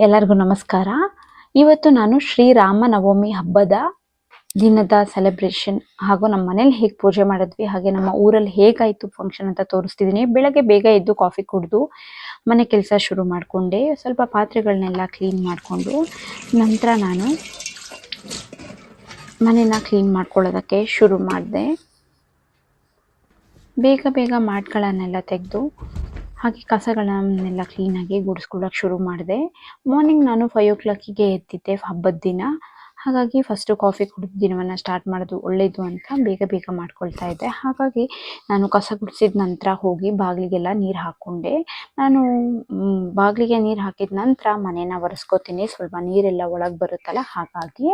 ಎಲ್ಲರಿಗೂ ನಮಸ್ಕಾರ. ಇವತ್ತು ನಾನು ಶ್ರೀರಾಮ ನವಮಿ ಹಬ್ಬದ ದಿನದ ಸೆಲೆಬ್ರೇಷನ್ ಹಾಗೂ ನಮ್ಮ ಮನೇಲಿ ಹೇಗೆ ಪೂಜೆ ಮಾಡಿದ್ವಿ, ಹಾಗೆ ನಮ್ಮ ಊರಲ್ಲಿ ಹೇಗಾಯಿತು ಫಂಕ್ಷನ್ ಅಂತ ತೋರಿಸ್ತಿದ್ದೀನಿ ಬೆಳಗ್ಗೆ ಬೇಗ ಎದ್ದು ಕಾಫಿ ಕುಡಿದು ಮನೆ ಕೆಲಸ ಶುರು ಮಾಡಿಕೊಂಡೆ. ಸ್ವಲ್ಪ ಪಾತ್ರೆಗಳನ್ನೆಲ್ಲ ಕ್ಲೀನ್ ಮಾಡಿಕೊಂಡು ನಂತರ ನಾನು ಮನೇನ ಕ್ಲೀನ್ ಮಾಡ್ಕೊಳ್ಳೋದಕ್ಕೆ ಶುರು ಮಾಡಿದೆ. ಬೇಗ ಬೇಗ ಮಾಡ್ಗಳನ್ನೆಲ್ಲ ತೆಗೆದು ಹಾಗೆ ಕಸಗಳನ್ನೆಲ್ಲ ಕ್ಲೀನಾಗಿ ಗುಡಿಸ್ಕೊಳ್ಳೋಕೆ ಶುರು ಮಾಡಿದೆ. ಮಾರ್ನಿಂಗ್ ನಾನು ಫೈವ್ ಓ ಕ್ಲಾಕಿಗೆ ಎದ್ದಿದ್ದೆ ಹಬ್ಬದ ದಿನ. ಹಾಗಾಗಿ ಫಸ್ಟು ಕಾಫಿ ಕುಡಿದು ದಿನವನ್ನು ಸ್ಟಾರ್ಟ್ ಮಾಡೋದು ಒಳ್ಳೆಯದು ಅಂತ ಬೇಗ ಬೇಗ ಮಾಡ್ಕೊಳ್ತಾ ಇದ್ದೆ. ಹಾಗಾಗಿ ನಾನು ಕಸ ಗುಡಿಸಿದ ನಂತರ ಹೋಗಿ ಬಾಗಿಲಿಗೆಲ್ಲ ನೀರು ಹಾಕ್ಕೊಂಡೆ. ನಾನು ಬಾಗಿಲಿಗೆ ನೀರು ಹಾಕಿದ ನಂತರ ಮನೇನ ಒರೆಸ್ಕೋತೀನಿ. ಸ್ವಲ್ಪ ನೀರೆಲ್ಲ ಒಳಗೆ ಬರುತ್ತಲ್ಲ ಹಾಗಾಗಿ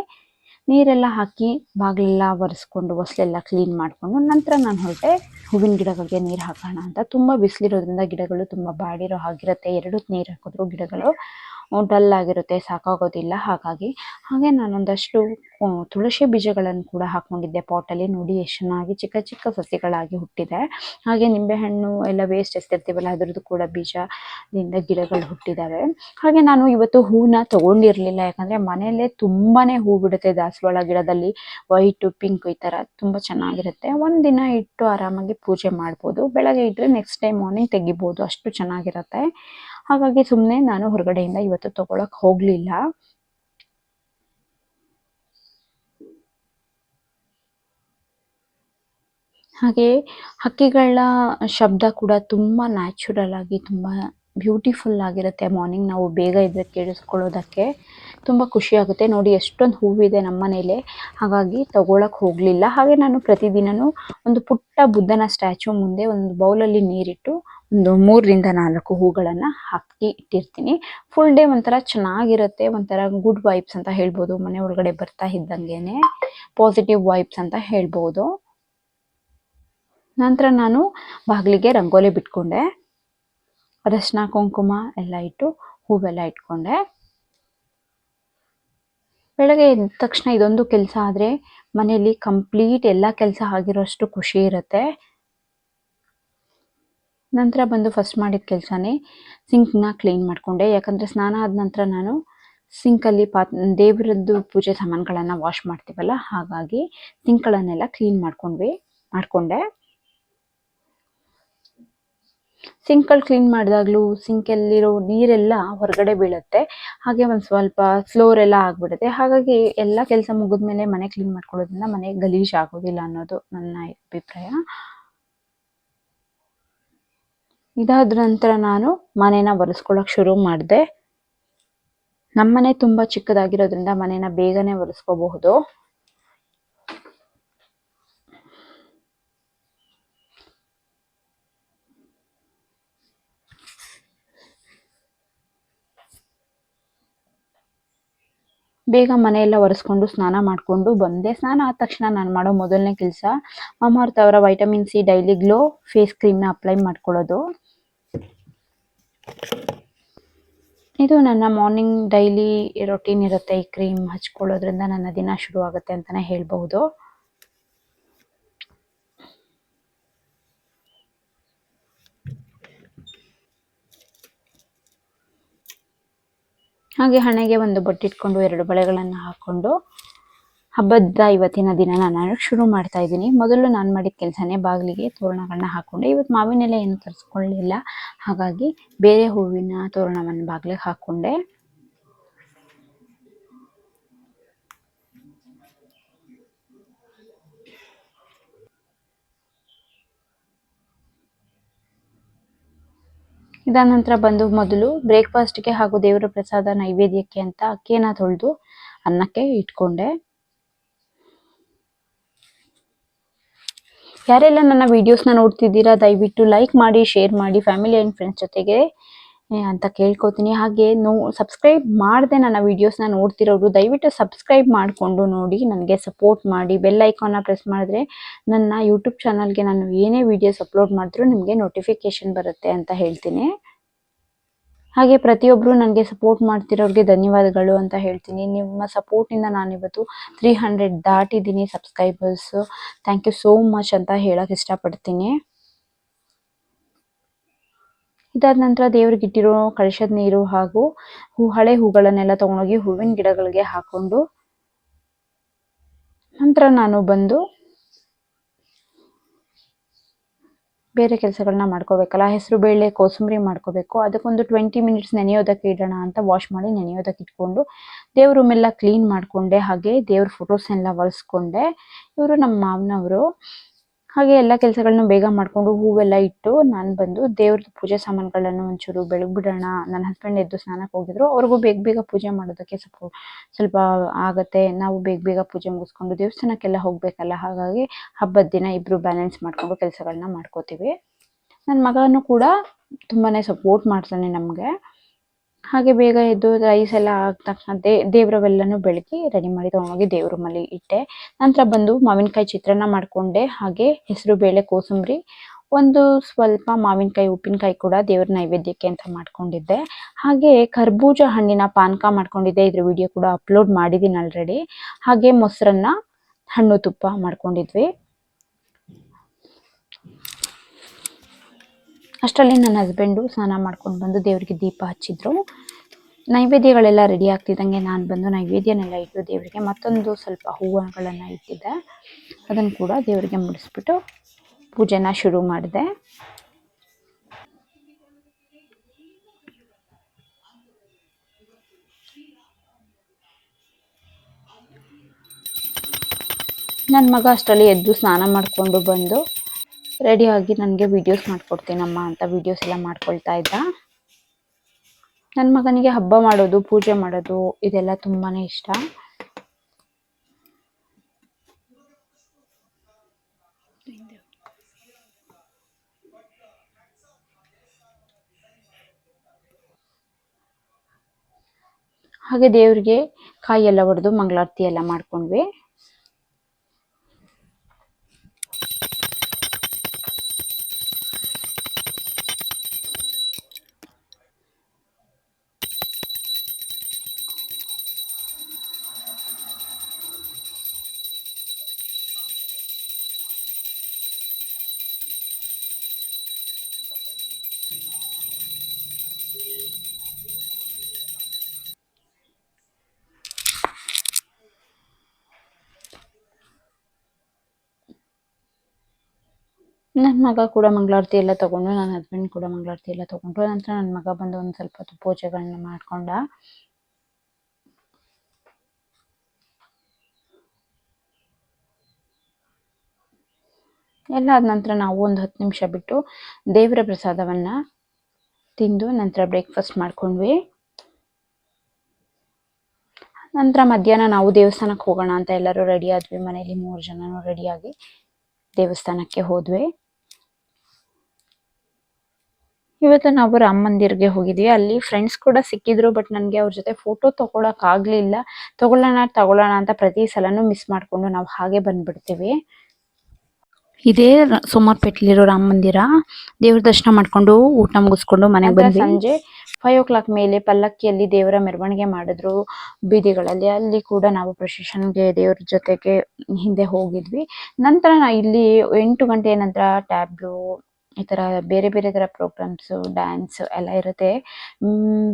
ನೀರೆಲ್ಲ ಹಾಕಿ ಬಾಗಿಲೆಲ್ಲ ಒರೆಸ್ಕೊಂಡು, ಹೊಸ್ಲೆಲ್ಲ ಕ್ಲೀನ್ ಮಾಡಿಕೊಂಡು ನಂತರ ನಾನು ಹೊರಟೆ. ಹೂವಿನ ಗಿಡಗಳಿಗೆ ನೀರು ಹಾಕೋಣ ಅಂತ. ತುಂಬ ಬಿಸಿಲಿರೋದ್ರಿಂದ ಗಿಡಗಳು ತುಂಬ ಬಾಡಿರೋ ಹಾಗಿರುತ್ತೆ. ಎರಡು ನೀರು ಹಾಕಿದ್ರು ಗಿಡಗಳು. ಡಲ್ ಆಗಿರುತ್ತೆ ಸಾಕಾಗೋದಿಲ್ಲ. ಹಾಗಾಗಿ ಹಾಗೆ ನಾನೊಂದಷ್ಟು ತುಳಸಿ ಬೀಜಗಳನ್ನು ಕೂಡ ಹಾಕೊಂಡಿದ್ದೆ ಪಾಟಲ್ಲಿ. ನೋಡಿ, ಎಷ್ಟು ಚೆನ್ನಾಗಿ ಚಿಕ್ಕ ಚಿಕ್ಕ ಸಸಿಗಳಾಗಿ ಹುಟ್ಟಿದೆ. ಹಾಗೆ ನಿಂಬೆಹಣ್ಣು ಎಲ್ಲ ವೇಸ್ಟ್ ಎಸ್ತಿರ್ತೀವಲ್ಲ, ಅದರದ್ದು ಕೂಡ ಬೀಜದಿಂದ ಗಿಡಗಳು ಹುಟ್ಟಿದ್ದಾವೆ ಹಾಗೆ ನಾನು ಇವತ್ತು ಹೂನ ತೊಗೊಂಡಿರಲಿಲ್ಲ. ಯಾಕಂದರೆ ಮನೆಯಲ್ಲೇ ತುಂಬಾ ಹೂ ಬಿಡುತ್ತೆ ದಾಸವಾಳ ಗಿಡದಲ್ಲಿ. ವೈಟು ಪಿಂಕ್ ಈ ಥರ ತುಂಬ ಚೆನ್ನಾಗಿರುತ್ತೆ. ಒಂದಿನ ಇಟ್ಟು ಆರಾಮಾಗಿ ಪೂಜೆ ಮಾಡ್ಬೋದು. ಬೆಳಗ್ಗೆ ಇಟ್ಟರೆ ನೆಕ್ಸ್ಟ್ ಟೈಮ್ ಮಾರ್ನಿಂಗ್ ತೆಗಿಬೋದು. ಅಷ್ಟು ಚೆನ್ನಾಗಿರುತ್ತೆ. ಹಾಗಾಗಿ ಸುಮ್ಮನೆ ನಾನು ಹೊರಗಡೆಯಿಂದ ಇವತ್ತು ತಗೊಳಕ್ ಹೋಗ್ಲಿಲ್ಲ. ಹಾಗೆ ಹಕ್ಕಿಗಳ ಶಬ್ದ ಕೂಡ ತುಂಬ ನ್ಯಾಚುರಲ್ ಆಗಿ ತುಂಬ ಬ್ಯೂಟಿಫುಲ್ ಆಗಿರುತ್ತೆ ಮಾರ್ನಿಂಗ್ ನಾವು ಬೇಗ ಇದ್ರೆ ಕೇಳಿಸ್ಕೊಳ್ಳೋದಕ್ಕೆ. ತುಂಬ ಖುಷಿ ಆಗುತ್ತೆ. ನೋಡಿ ಎಷ್ಟೊಂದು ಹೂವಿದೆ ನಮ್ಮ ಮನೇಲೆ. ಹಾಗಾಗಿ ತಗೊಳಕ್ ಹೋಗಲಿಲ್ಲ. ಹಾಗೆ ನಾನು ಪ್ರತಿದಿನನೂ ಒಂದು ಪುಟ್ಟ ಬುದ್ಧನ ಸ್ಟ್ಯಾಚು ಮುಂದೆ ಒಂದು ಬೌಲಲ್ಲಿ ನೀರಿಟ್ಟು ಒಂದು ಮೂರರಿಂದ ನಾಲ್ಕು ಹೂಗಳನ್ನು ಹಾಕಿ ಇಟ್ಟಿರ್ತೀನಿ. ಫುಲ್ ಡೇ ಒಂಥರ ಚೆನ್ನಾಗಿರುತ್ತೆ, ಒಂಥರ ಗುಡ್ ವೈಬ್ಸ್ ಅಂತ ಹೇಳ್ಬೋದು. ಮನೆ ಒಳಗಡೆ ಬರ್ತಾ ಇದ್ದಂಗೆನೆ ಪಾಸಿಟಿವ್ ವೈಬ್ಸ್ ಅಂತ ಹೇಳ್ಬೋದು. ನಂತರ ನಾನು ಬಾಗಿಲಿಗೆ ರಂಗೋಲಿ ಬಿಟ್ಕೊಂಡೆ. ಅರಶಿನ, ಕುಂಕುಮ ಎಲ್ಲ ಇಟ್ಟು ಹೂವೆಲ್ಲ ಇಟ್ಕೊಂಡೆ. ಬೆಳಗ್ಗೆ ಎದ್ದ ತಕ್ಷಣ ಇದೊಂದು ಕೆಲಸ ಆದರೆ ಮನೆಯಲ್ಲಿ ಕಂಪ್ಲೀಟ್ ಎಲ್ಲ ಕೆಲಸ ಆಗಿರೋಷ್ಟು ಖುಷಿ ಇರುತ್ತೆ. ನಂತರ ಬಂದು ಫಸ್ಟ್ ಮಾಡಿದ ಕೆಲಸನೇ ಸಿಂಕ್ನ ಕ್ಲೀನ್ ಮಾಡಿಕೊಂಡೆ. ಯಾಕಂದರೆ ಸ್ನಾನ ಆದ ನಂತರ ನಾನು ಸಿಂಕಲ್ಲಿ ಪಾತ್, ದೇವರದ್ದು ಪೂಜೆ ಸಾಮಾನುಗಳನ್ನು ವಾಶ್ ಮಾಡ್ತೀವಲ್ಲ, ಹಾಗಾಗಿ ಸಿಂಕ್ಗಳನ್ನೆಲ್ಲ ಕ್ಲೀನ್ ಮಾಡ್ಕೊಂಡ್ವಿ, ಮಾಡಿಕೊಂಡೆ. ಸಿಂಕ್ಗಳು ಕ್ಲೀನ್ ಮಾಡಿದಾಗಲೂ ಸಿಂಕಲ್ಲಿರೋ ನೀರೆಲ್ಲ ಹೊರಗಡೆ ಬೀಳುತ್ತೆ. ಹಾಗೆ ಒಂದು ಸ್ವಲ್ಪ ಫ್ಲೋರ್ ಎಲ್ಲ ಆಗ್ಬಿಡುತ್ತೆ. ಹಾಗಾಗಿ ಎಲ್ಲ ಕೆಲಸ ಮುಗಿದ್ಮೇಲೆ ಮನೆ ಕ್ಲೀನ್ ಮಾಡ್ಕೊಳ್ಳೋದ್ರಿಂದ ಮನೆ ಗಲೀಜ್ ಆಗೋದಿಲ್ಲ ಅನ್ನೋದು ನನ್ನ ಅಭಿಪ್ರಾಯ. ಇದಾದ ನಂತರ ನಾನು ಮನೇನ ಒರೆಸ್ಕೊಳ್ಳೋಕೆ ಶುರು ಮಾಡಿದೆ. ನಮ್ಮನೆ ತುಂಬ ಚಿಕ್ಕದಾಗಿರೋದ್ರಿಂದ ಮನೇನ ಬೇಗನೆ ಒರೆಸ್ಕೋಬಹುದು. ಬೇಗ ಮನೆಯೆಲ್ಲ ಒರೆಸ್ಕೊಂಡು ಸ್ನಾನ ಮಾಡಿಕೊಂಡು ಬಂದೆ. ಸ್ನಾನ ಆದ ತಕ್ಷಣ ನಾನು ಮಾಡೋ ಮೊದಲನೇ ಕೆಲಸ ಅವರ vitamin C daily glow face ಕ್ರೀಮ್ನ apply ಮಾಡ್ಕೊಳ್ಳೋದು. ಇದು ನನ್ನ ಮಾರ್ನಿಂಗ್ ಡೈಲಿ ರೊಟೀನ್ ಇರುತ್ತೆ. ಈ ಕ್ರೀಮ್ ಹಚ್ಕೊಳ್ಳೋದ್ರಿಂದ ನನ್ನ ದಿನ ಶುರು ಆಗುತ್ತೆ ಅಂತಲೇ ಹೇಳ್ಬಹುದು. ಹಾಗೆ ಹಣೆಗೆ ಒಂದು ಬೊಟ್ಟಿಟ್ಕೊಂಡು ಎರಡು ಬಳೆಗಳನ್ನು ಹಾಕ್ಕೊಂಡು ಹಬ್ಬದ ಇವತ್ತಿನ ದಿನ ನಾನು ಶುರು ಮಾಡ್ತಾ ಇದ್ದೀನಿ. ಮೊದಲು ನಾನು ಮಾಡಿದ ಕೆಲಸನೇ ಬಾಗಿಲಿಗೆ ತೋರಣಗಳನ್ನ ಹಾಕೊಂಡೆ. ಇವತ್ತು ಮಾವಿನೆಲೆ ಏನು ತರಿಸ್ಕೊಳ್ಳಿಲ್ಲ. ಹಾಗಾಗಿ ಬೇರೆ ಹೂವಿನ ತೋರಣವನ್ನು ಬಾಗಿಲಿಗೆ ಹಾಕೊಂಡೆ. ಇದಾದ ನಂತರ ಬಂದು ಮೊದಲು ಬ್ರೇಕ್ಫಾಸ್ಟ್ಗೆ ಹಾಗೂ ದೇವರ ಪ್ರಸಾದ ನೈವೇದ್ಯಕ್ಕೆ ಅಂತ ಅಕ್ಕಿಯನ್ನ ತೊಳೆದು ಅನ್ನಕ್ಕೆ ಇಟ್ಕೊಂಡೆ. ಯಾರೆಲ್ಲ ನನ್ನ ವಿಡಿಯೋಸ್ನ ನೋಡ್ತಿದ್ದೀರಾ, ದಯವಿಟ್ಟು ಲೈಕ್ ಮಾಡಿ ಶೇರ್ ಮಾಡಿ ಫ್ಯಾಮಿಲಿ ಆ್ಯಂಡ್ ಫ್ರೆಂಡ್ಸ್ ಜೊತೆಗೆ ಅಂತ ಕೇಳ್ಕೊತೀನಿ. ಹಾಗೆ ನೋ ಸಬ್ಸ್ಕ್ರೈಬ್ ಮಾಡದೆ ನನ್ನ ವೀಡಿಯೋಸ್ನ ನೋಡ್ತಿರೋರು, ದಯವಿಟ್ಟು ಸಬ್ಸ್ಕ್ರೈಬ್ ಮಾಡಿಕೊಂಡು ನೋಡಿ, ನನಗೆ ಸಪೋರ್ಟ್ ಮಾಡಿ. ಬೆಲ್ ಐಕಾನ್ನ ಪ್ರೆಸ್ ಮಾಡಿದ್ರೆ ನನ್ನ ಯೂಟ್ಯೂಬ್ ಚಾನಲ್ಗೆ ನಾನು ಏನೇ ವಿಡಿಯೋಸ್ ಅಪ್ಲೋಡ್ ಮಾಡಿದ್ರು ನಿಮಗೆ ನೋಟಿಫಿಕೇಶನ್ ಬರುತ್ತೆ ಅಂತ ಹೇಳ್ತೀನಿ. ಹಾಗೆ ಪ್ರತಿಯೊಬ್ಬರು ನನಗೆ ಸಪೋರ್ಟ್ ಮಾಡ್ತಿರೋರಿಗೆ ಧನ್ಯವಾದಗಳು ಅಂತ ಹೇಳ್ತೀನಿ. ನಿಮ್ಮ ಸಪೋರ್ಟಿಂದ ನಾನಿವತ್ತು three hundred ದಾಟಿದ್ದೀನಿ subscribers thank you so much ಅಂತ ಹೇಳೋಕ್ಕೆ ಇಷ್ಟಪಡ್ತೀನಿ. ಇದಾದ ನಂತರ ದೇವ್ರಿಗೆ ಇಟ್ಟಿರೋ ಕಳಶದ ನೀರು ಹಾಗೂ ಹೂ ಹಳೆ ಹೂಗಳನ್ನೆಲ್ಲ ತಗೊಂಡೋಗಿ ಹೂವಿನ ಗಿಡಗಳಿಗೆ ಹಾಕೊಂಡು ನಂತರ ನಾನು ಬಂದು ಬೇರೆ ಕೆಲಸಗಳನ್ನ ಮಾಡ್ಕೋಬೇಕಲ್ಲ, ಹೆಸರು ಬೇಳೆ, ಕೋಸಂಬರಿ ಮಾಡ್ಕೋಬೇಕು. ಅದಕ್ಕೊಂದು ಟ್ವೆಂಟಿ ಮಿನಿಟ್ಸ್ ನೆನೆಯೋದಕ್ಕೆ ಇಡೋಣ ಅಂತ ವಾಶ್ ಮಾಡಿ ನೆನೆಯೋದಕ್ಕೆ ಇಟ್ಕೊಂಡು ದೇವ್ರ ರೂಮೆಲ್ಲ ಕ್ಲೀನ್ ಮಾಡಿಕೊಂಡೆ, ಹಾಗೆ ದೇವ್ರ ಫೋಟೋಸ್ನೆಲ್ಲ ಒರೆಸ್ಕೊಂಡೆ ಇವರು ನಮ್ಮ ಮಾವನವರು ಹಾಗೆ ಎಲ್ಲ ಕೆಲಸಗಳನ್ನ ಬೇಗ ಮಾಡ್ಕೊಂಡು ಹೂವೆಲ್ಲ ಇಟ್ಟು ನಾನು ಬಂದು ದೇವ್ರದ್ದು ಪೂಜೆ ಸಾಮಾನುಗಳನ್ನು ಒಂಚೂರು ಬೆಳಗ್ಬಿಡೋಣ. ನನ್ನ ಹಸ್ಬೆಂಡ್ ಎದ್ದು ಸ್ನಾನಕ್ಕೆ ಹೋಗಿದ್ರು. ಅವ್ರಿಗೂ ಬೇಗ ಬೇಗ ಪೂಜೆ ಮಾಡೋದಕ್ಕೆ ಸ್ವಲ್ಪ ಸ್ವಲ್ಪ ಆಗತ್ತೆ. ನಾವು ಬೇಗ ಬೇಗ ಪೂಜೆ ಮುಗಿಸ್ಕೊಂಡು ದೇವಸ್ಥಾನಕ್ಕೆಲ್ಲ ಹೋಗಬೇಕಲ್ಲ. ಹಾಗಾಗಿ ಹಬ್ಬದ ದಿನ ಇಬ್ಬರು ಬ್ಯಾಲೆನ್ಸ್ ಮಾಡಿಕೊಂಡು ಕೆಲಸಗಳನ್ನ ಮಾಡ್ಕೋತೀವಿ. ನನ್ನ ಮಗನೂ ಕೂಡ ತುಂಬಾ ಸಪೋರ್ಟ್ ಮಾಡ್ತಾನೆ ನಮಗೆ. ಹಾಗೆ ಬೇಗ ಎದ್ದು ರೈಸ್ ಎಲ್ಲ ಆದ ತಕ್ಷಣ ದೇ ದೇವ್ರವೆಲ್ಲನೂ ಬೆಳಗ್ಗೆ ರೆಡಿ ಮಾಡಿ ತೊಗೊಂಡೋಗಿ ದೇವ್ರ ಮನೆ ಇಟ್ಟೆ. ನಂತರ ಬಂದು ಮಾವಿನಕಾಯಿ ಚಿತ್ರಾನ್ನ ಮಾಡಿಕೊಂಡೆ. ಹಾಗೆ ಹೆಸರು ಬೇಳೆ ಕೋಸಂಬರಿ, ಒಂದು ಸ್ವಲ್ಪ ಮಾವಿನಕಾಯಿ ಉಪ್ಪಿನಕಾಯಿ ಕೂಡ ದೇವ್ರ ನೈವೇದ್ಯಕ್ಕೆ ಅಂತ ಮಾಡ್ಕೊಂಡಿದ್ದೆ. ಹಾಗೆ ಕರ್ಬೂಜ ಹಣ್ಣಿನ ಪಾನಕ ಮಾಡ್ಕೊಂಡಿದ್ದೆ. ಇದ್ರ ವಿಡಿಯೋ ಕೂಡ ಅಪ್ಲೋಡ್ ಮಾಡಿದ್ದೀನಿ ಆಲ್ರೆಡಿ ಹಾಗೆ ಮೊಸರನ್ನ ಹಣ್ಣು ತುಪ್ಪ ಮಾಡ್ಕೊಂಡಿದ್ವಿ. ಅಷ್ಟರಲ್ಲಿ ನನ್ನ ಹಸ್ಬೆಂಡು ಸ್ನಾನ ಮಾಡ್ಕೊಂಡು ಬಂದು ದೇವರಿಗೆ ದೀಪ ಹಚ್ಚಿದ್ರು. ನೈವೇದ್ಯಗಳೆಲ್ಲ ರೆಡಿ ಆಗ್ತಿದ್ದಂಗೆ ನಾನು ಬಂದು ನೈವೇದ್ಯನೆಲ್ಲ ಇಟ್ಟು ದೇವರಿಗೆ ಮತ್ತೊಂದು ಸ್ವಲ್ಪ ಹೂವುಗಳನ್ನು ಇಟ್ಟಿದ್ದೆ. ಅದನ್ನು ಕೂಡ ದೇವರಿಗೆ ಮುಡಿಸ್ಬಿಟ್ಟು ಪೂಜೆನ ಶುರು ಮಾಡಿದೆ. ನನ್ನ ಮಗ ಅಷ್ಟರಲ್ಲಿ ಎದ್ದು ಸ್ನಾನ ಮಾಡಿಕೊಂಡು ಬಂದು ರೆಡಿಯಾಗಿ ನನಗೆ ವೀಡಿಯೋಸ್ ಮಾಡಿಕೊಡ್ತೀನಮ್ಮ ಅಂತ ವೀಡಿಯೋಸ್ ಎಲ್ಲ ಮಾಡ್ಕೊಳ್ತಾ ಇದ್ದ. ನನ್ನ ಮಗನಿಗೆ ಹಬ್ಬ ಮಾಡೋದು, ಪೂಜೆ ಮಾಡೋದು ಇದೆಲ್ಲ ತುಂಬಾ ಇಷ್ಟ. ಹಾಗೆ ದೇವರಿಗೆ ಕಾಯಿ ಎಲ್ಲ ಹೊಡೆದು ಮಂಗಳಾರತಿ ಎಲ್ಲ ಮಾಡ್ಕೊಂಡ್ವಿ. ನನ್ನ ಮಗ ಕೂಡ ಮಂಗಳಾರತಿ ಎಲ್ಲ ತಗೊಂಡು ನನ್ನ ಹಸ್ಬೆಂಡ್ ಕೂಡ ಮಂಗಳಾರತಿ ಎಲ್ಲ ತಗೊಂಡ್ರು ನಂತರ ನನ್ನ ಮಗ ಬಂದು ಒಂದು ಸ್ವಲ್ಪ ಹೊತ್ತು ಪೂಜೆಗಳನ್ನ ಮಾಡ್ಕೊಂಡ. ಎಲ್ಲ ಆದ ನಂತರ ನಾವು ಒಂದು ಹತ್ತು ನಿಮಿಷ ಬಿಟ್ಟು ದೇವರ ಪ್ರಸಾದವನ್ನ ತಿಂದು ನಂತರ ಬ್ರೇಕ್ಫಾಸ್ಟ್ ಮಾಡ್ಕೊಂಡ್ವಿ. ನಂತರ ಮಧ್ಯಾಹ್ನ ನಾವು ದೇವಸ್ಥಾನಕ್ಕೆ ಹೋಗೋಣ ಅಂತ ಎಲ್ಲರೂ ರೆಡಿ ಆದ್ವಿ, ಮನೇಲಿ ಮೂರು ಜನನೂ ರೆಡಿಯಾಗಿ ದೇವಸ್ಥಾನಕ್ಕೆ ಹೋದ್ವಿ. ಇವತ್ತು ನಾವು ರಾಮ ಮಂದಿರ್ಗೆ ಹೋಗಿದ್ವಿ. ಅಲ್ಲಿ ಫ್ರೆಂಡ್ಸ್ ಕೂಡ ಸಿಕ್ಕಿದ್ರು ಬಟ್ ನನಗೆ ಅವ್ರ ಜೊತೆ ಫೋಟೋ ತಗೊಳಕ್ ಆಗ್ಲಿಲ್ಲ. ತಗೊಳ್ಳೋಣ ತಗೊಳ್ಳೋಣ ಅಂತ ಪ್ರತಿ ಸಲನೂ ಮಿಸ್ ಮಾಡ್ಕೊಂಡು ನಾವು ಹಾಗೆ ಬಂದ್ಬಿಡ್ತೀವಿ. ಇದೇ ಸೋಮಾರ್ಪೇಟೆಲಿರೋ ರಾಮ ಮಂದಿರ. ದೇವ್ರ ದರ್ಶನ ಮಾಡ್ಕೊಂಡು ಊಟ ಮುಗಿಸ್ಕೊಂಡು ಮನೆಗೆ ಬಂದ್ವಿ. ಸಂಜೆ ಫೈವ್ ಓ ಕ್ಲಾಕ್ ಮೇಲೆ ಪಲ್ಲಕ್ಕಿಯಲ್ಲಿ ದೇವರ ಮೆರವಣಿಗೆ ಮಾಡಿದ್ರು. ಬೀದಿಗಳಲ್ಲಿ ಅಲ್ಲಿ ಕೂಡ ನಾವು ಪ್ರೊಸೆಷನ್ಗೆ ದೇವ್ರ ಜೊತೆಗೆ ಹಿಂದೆ ಹೋಗಿದ್ವಿ. ನಂತರ ನಾ ಇಲ್ಲಿ ಎಂಟು ಗಂಟೆ ನಂತರ ಟ್ಯಾಬ್ಲು ಈ ತರ ಬೇರೆ ಬೇರೆ ತರ ಪ್ರೋಗ್ರಾಮ್ಸ್ ಡ್ಯಾನ್ಸ್ ಎಲ್ಲ ಇರುತ್ತೆ.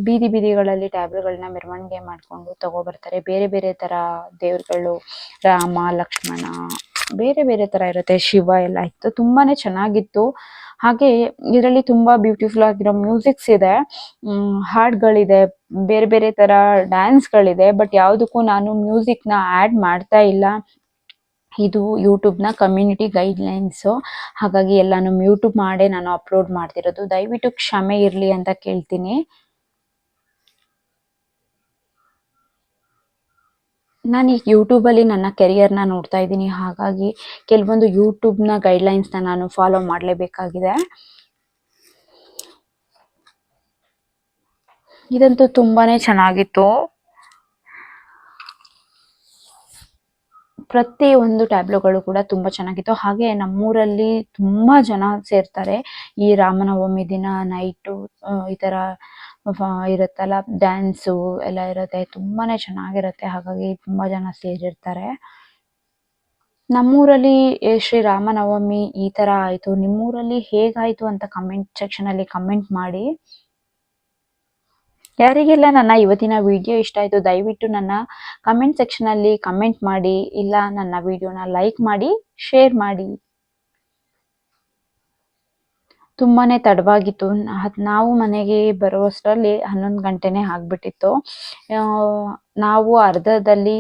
ಬೀದಿ ಬೀದಿಗಳಲ್ಲಿ ಟ್ಯಾಬ್ಲುಗಳನ್ನ ಮೆರವಣಿಗೆ ಮಾಡ್ಕೊಂಡು ತಗೊಬರ್ತಾರೆ. ಬೇರೆ ಬೇರೆ ತರ ದೇವ್ರುಗಳು, ರಾಮ, ಲಕ್ಷ್ಮಣ, ಬೇರೆ ಬೇರೆ ತರ ಇರುತ್ತೆ. ಶಿವ ಎಲ್ಲ ಇತ್ತು. ತುಂಬಾನೇ ಚೆನ್ನಾಗಿತ್ತು. ಹಾಗೆ ಇದರಲ್ಲಿ ತುಂಬಾ ಬ್ಯೂಟಿಫುಲ್ ಆಗಿರೋ ಮ್ಯೂಸಿಕ್ಸ್ ಇದೆ. ಹಾಡ್ಗಳಿದೆ. ಬೇರೆ ಬೇರೆ ತರ ಡ್ಯಾನ್ಸ್ ಗಳಿದೆ. ಬಟ್ ಯಾವುದಕ್ಕೂ ನಾನು ಮ್ಯೂಸಿಕ್ನ ಆಡ್ ಮಾಡ್ತಾ ಇಲ್ಲ. ಇದು ಯೂಟ್ಯೂಬ್ನ ಕಮ್ಯುನಿಟಿ ಗೈಡ್ ಲೈನ್ಸ್ ಹಾಗಾಗಿ ಎಲ್ಲಾನು ಯೂಟ್ಯೂಬ್ ಮಾಡೇ ನಾನು ಅಪ್ಲೋಡ್ ಮಾಡ್ತಿರೋದು. ದಯವಿಟ್ಟು ಕ್ಷಮೆ ಇರಲಿ ಅಂತ ಕೇಳ್ತೀನಿ. ನಾನು ಈಗ ಯೂಟ್ಯೂಬಲ್ಲಿ ನನ್ನ ಕೆರಿಯರ್ನ ನೋಡ್ತಾ ಇದ್ದೀನಿ. ಹಾಗಾಗಿ ಕೆಲವೊಂದು ಯೂಟ್ಯೂಬ್ನ ಗೈಡ್ಲೈನ್ಸ್ನ ಗೈಡ್ ಲೈನ್ಸ್ ನಾನು ಫಾಲೋ ಮಾಡಲೇಬೇಕಾಗಿದೆ. ಇದಂತೂ ತುಂಬಾ ಚೆನ್ನಾಗಿತ್ತು. ಪ್ರತಿ ಒಂದು ಟ್ಯಾಬ್ಲೋಗಳು ಕೂಡ ತುಂಬಾ ಚೆನ್ನಾಗಿತ್ತು. ಹಾಗೆ ನಮ್ಮೂರಲ್ಲಿ ತುಂಬಾ ಜನ ಸೇರ್ತಾರೆ. ಈ ರಾಮನವಮಿ ದಿನ, ನೈಟು ಈ ತರ ಇರುತ್ತಲ್ಲ, ಡ್ಯಾನ್ಸು ಎಲ್ಲ ಇರುತ್ತೆ. ತುಂಬಾನೇ ಚೆನ್ನಾಗಿರುತ್ತೆ. ಹಾಗಾಗಿ ತುಂಬಾ ಜನ ಸೇರಿರ್ತಾರೆ. ನಮ್ಮೂರಲ್ಲಿ ಶ್ರೀ ರಾಮನವಮಿ ಈ ತರ ಆಯ್ತು. ನಿಮ್ಮೂರಲ್ಲಿ ಹೇಗಾಯ್ತು ಅಂತ ಕಮೆಂಟ್ ಸೆಕ್ಷನ್ ಅಲ್ಲಿ ಕಮೆಂಟ್ ಮಾಡಿ. ಯಾರಿಗೆಲ್ಲ ನನ್ನ ಇವತ್ತಿನ ವಿಡಿಯೋ ಇಷ್ಟ ಆಯಿತು, ದಯವಿಟ್ಟು ನನ್ನ ಕಮೆಂಟ್ ಸೆಕ್ಷನಲ್ಲಿ ಕಮೆಂಟ್ ಮಾಡಿ, ಇಲ್ಲ ನನ್ನ ವಿಡಿಯೋನ ಲೈಕ್ ಮಾಡಿ ಶೇರ್ ಮಾಡಿ. ತುಂಬಾನೇ ತಡವಾಗಿತ್ತು. ನಾವು ಮನೆಗೆ ಬರುವಷ್ಟರಲ್ಲಿ ಹನ್ನೊಂದು ಗಂಟೆನೆ ಆಗ್ಬಿಟ್ಟಿತ್ತು. ನಾವು ಅರ್ಧದಲ್ಲಿ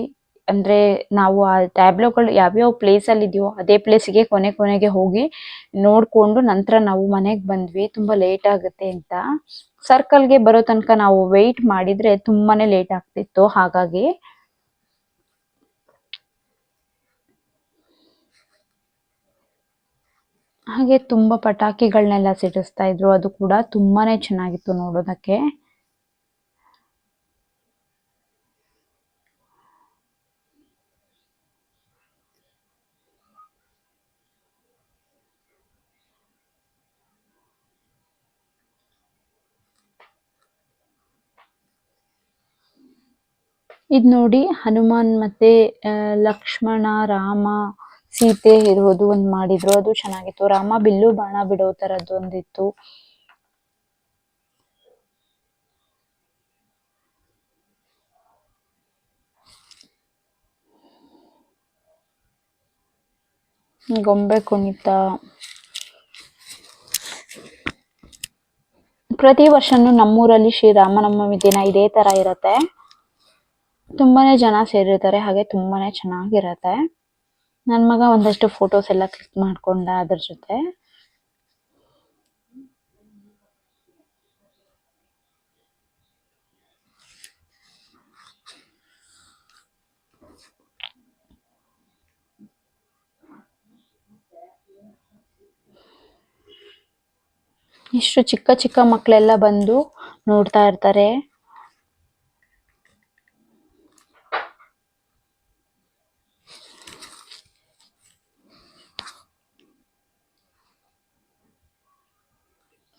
ಅಂದ್ರೆ ನಾವು ಆ ಟ್ಯಾಬ್ಲೋಗಳು ಯಾವ್ಯಾವ ಪ್ಲೇಸ್ ಅಲ್ಲಿ ಇದೆಯೋ ಅದೇ ಪ್ಲೇಸಿಗೆ ಕೊನೆ ಕೊನೆಗೆ ಹೋಗಿ ನೋಡ್ಕೊಂಡು ನಂತರ ನಾವು ಮನೆಗೆ ಬಂದ್ವಿ. ತುಂಬಾ ಲೇಟ್ ಆಗುತ್ತೆ ಅಂತ. ಸರ್ಕಲ್ಗೆ ಬರೋ ತನಕ ನಾವು ವೆಯ್ಟ್ ಮಾಡಿದ್ರೆ ತುಂಬಾನೇ ಲೇಟ್ ಆಗ್ತಿತ್ತು. ಹಾಗಾಗಿ ಹಾಗೆ ತುಂಬಾ ಪಟಾಕಿಗಳನ್ನೆಲ್ಲ ಸಿಡಿಸ್ತಾ ಇದ್ರು. ಅದು ಕೂಡ ತುಂಬಾನೇ ಚೆನ್ನಾಗಿತ್ತು ನೋಡೋದಕ್ಕೆ. ಇದ್ ನೋಡಿ ಹನುಮಾನ್ ಮತ್ತೆ ಲಕ್ಷ್ಮಣ, ರಾಮ, ಸೀತೆ ಇರೋದು ಒಂದ್ ಮಾಡಿದ್ರು. ಅದು ಚೆನ್ನಾಗಿತ್ತು. ರಾಮ ಬಿಲ್ಲು ಬಾಣ ಬಿಡೋ ತರದ್ದು ಒಂದಿತ್ತು. ಗೊಂಬೆ ಕುಣಿತ. ಪ್ರತಿ ವರ್ಷನೂ ನಮ್ಮೂರಲ್ಲಿ ಶ್ರೀರಾಮನವಮಿ ದಿನ ಇದೇ ತರ ಇರತ್ತೆ. ತುಂಬಾನೇ ಜನ ಸೇರಿರ್ತಾರೆ, ಹಾಗೆ ತುಂಬಾನೇ ಚೆನ್ನಾಗಿರತ್ತೆ. ನನ್ ಮಗ ಒಂದಷ್ಟು ಫೋಟೋಸ್ ಎಲ್ಲ ಕ್ಲಿಕ್ ಮಾಡ್ಕೊಂಡ ಅದ್ರ ಜೊತೆ. ಇಷ್ಟು ಚಿಕ್ಕ ಚಿಕ್ಕ ಮಕ್ಕಳೆಲ್ಲ ಬಂದು ನೋಡ್ತಾ ಇರ್ತಾರೆ.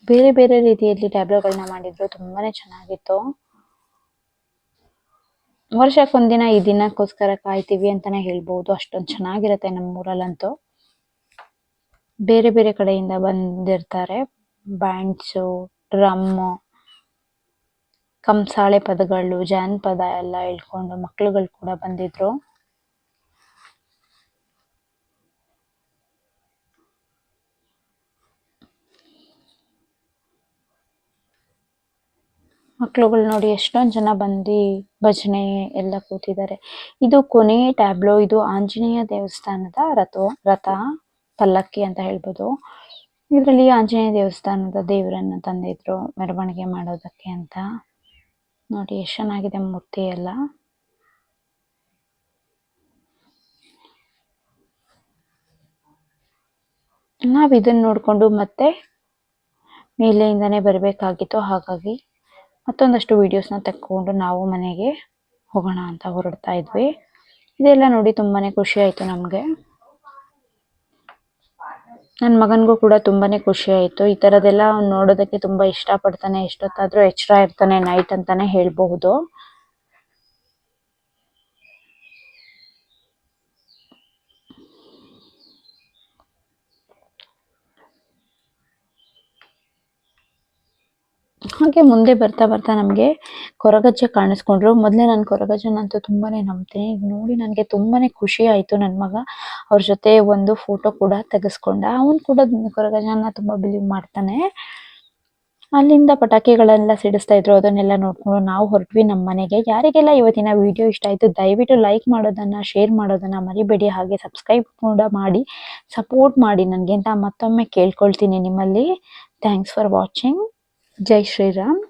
ಬೇರೆ ಬೇರೆ ರೀತಿಯಲ್ಲಿ ಟ್ಯಾಬ್ಲೋಗಳನ್ನ ಮಾಡಿದ್ರು, ತುಂಬಾನೇ ಚೆನ್ನಾಗಿತ್ತು. ವರ್ಷಕ್ಕೊಂದಿನ ಈ ದಿನಕ್ಕೋಸ್ಕರ ಕಾಯ್ತೀವಿ ಅಂತಾನೆ ಹೇಳ್ಬಹುದು ಅಷ್ಟೊಂದು ಚೆನ್ನಾಗಿರತ್ತೆ ನಮ್ಮೂರಲ್ಲಂತೂ. ಬೇರೆ ಬೇರೆ ಕಡೆಯಿಂದ ಬಂದಿರ್ತಾರೆ. ಬ್ಯಾಂಡ್ಸು ಡ್ರಮ್ ಕಂಸಾಳೆ ಪದಗಳು, ಜಾನಪದ ಎಲ್ಲ ಹೇಳ್ಕೊಂಡು ಮಕ್ಳುಗಳು ಕೂಡ ಬಂದಿದ್ರು. ಮಕ್ಳುಗಳು ನೋಡಿ ಎಷ್ಟೊಂದ್ ಜನ ಬಂದಿ ಭಜನೆ ಎಲ್ಲ ಕೂತಿದ್ದಾರೆ. ಇದು ಕೊನೆ ಟ್ಯಾಬ್ಲೋ, ಇದು ಆಂಜನೇಯ ದೇವಸ್ಥಾನದ ರಥ ರಥ ಪಲ್ಲಕ್ಕಿ ಅಂತ ಹೇಳ್ಬೋದು. ಇದರಲ್ಲಿ ಆಂಜನೇಯ ದೇವಸ್ಥಾನದ ದೇವರನ್ನ ತಂದಿದ್ರು ಮೆರವಣಿಗೆ ಮಾಡೋದಕ್ಕೆ ಅಂತ. ನೋಡಿ ಎಷ್ಟು ಚೆನ್ನಾಗಿದೆ ಮೂರ್ತಿ ಎಲ್ಲ. ನಾವ್ ಇದನ್ನ ನೋಡ್ಕೊಂಡು ಮತ್ತೆ ಮೇಲೆಯಿಂದಾನೆ ಬರಬೇಕಾಗಿತ್ತು, ಹಾಗಾಗಿ ಮತ್ತೊಂದಷ್ಟು ವಿಡಿಯೋಸ್ನ ತೆಕ್ಕೊಂಡು ನಾವು ಮನೆಗೆ ಹೋಗೋಣ ಅಂತ ಹೊರಡ್ತಾ ಇದ್ವಿ. ಇದೆಲ್ಲ ನೋಡಿ ತುಂಬಾನೇ ಖುಷಿ ಆಯ್ತು ನಮಗೆ. ನನ್ನ ಮಗನಿಗೂ ಕೂಡ ತುಂಬಾನೇ ಖುಷಿ ಆಯಿತು. ಈ ಥರದ್ದೆಲ್ಲ ಅವ್ನು ನೋಡೋದಕ್ಕೆ ತುಂಬಾ ಇಷ್ಟ ಎಷ್ಟೊತ್ತಾದರೂ ಎಚ್ಚರ ಇರ್ತಾನೆ ನೈಟ್ ಅಂತಾನೆ ಹೇಳ್ಬಹುದು. ಹಾಗೆ ಮುಂದೆ ಬರ್ತಾ ಬರ್ತಾ ನಮಗೆ ಕೊರಗಜ್ಜ ಕಾಣಿಸ್ಕೊಂಡ್ರು. ಮೊದಲೇ ನಾನು ಕೊರಗಜ್ಜನಂತೂ ತುಂಬಾನೇ ನಂಬ್ತೀನಿ. ನೋಡಿ ನನಗೆ ತುಂಬಾನೇ ಖುಷಿ ಆಯಿತು ನನ್ನ ಮಗ. ಅವ್ರ ಜೊತೆ ಒಂದು ಫೋಟೋ ಕೂಡ ತೆಗೆಸ್ಕೊಂಡ. ಅವನು ಕೂಡ ಕೊರಗಜ್ಜನ ತುಂಬಾ ಬಿಲೀವ್ ಮಾಡ್ತಾನೆ. ಅಲ್ಲಿಂದ ಪಟಾಕಿಗಳೆಲ್ಲ ಸಿಡಿಸ್ತಾ ಇದ್ರು. ಅದನ್ನೆಲ್ಲ ನೋಡ್ಕೊಂಡು ನಾವು ಹೊರಟ್ವಿ ನಮ್ಮ ಮನೆಗೆ. ಯಾರಿಗೆಲ್ಲ ಇವತ್ತಿನ ವಿಡಿಯೋ ಇಷ್ಟ ಆಯಿತು, ದಯವಿಟ್ಟು ಲೈಕ್ ಮಾಡೋದನ್ನ ಶೇರ್ ಮಾಡೋದನ್ನ ಮರಿಬೇಡಿ. ಹಾಗೆ ಸಬ್ಸ್ಕ್ರೈಬ್ ಕೂಡ ಮಾಡಿ ಸಪೋರ್ಟ್ ಮಾಡಿ ನನಗೆ ಅಂತ ಮತ್ತೊಮ್ಮೆ ಕೇಳ್ಕೊಳ್ತೀನಿ ನಿಮ್ಮಲ್ಲಿ. ಥ್ಯಾಂಕ್ಸ್ ಫಾರ್ ವಾಚಿಂಗ್ जय श्रीराम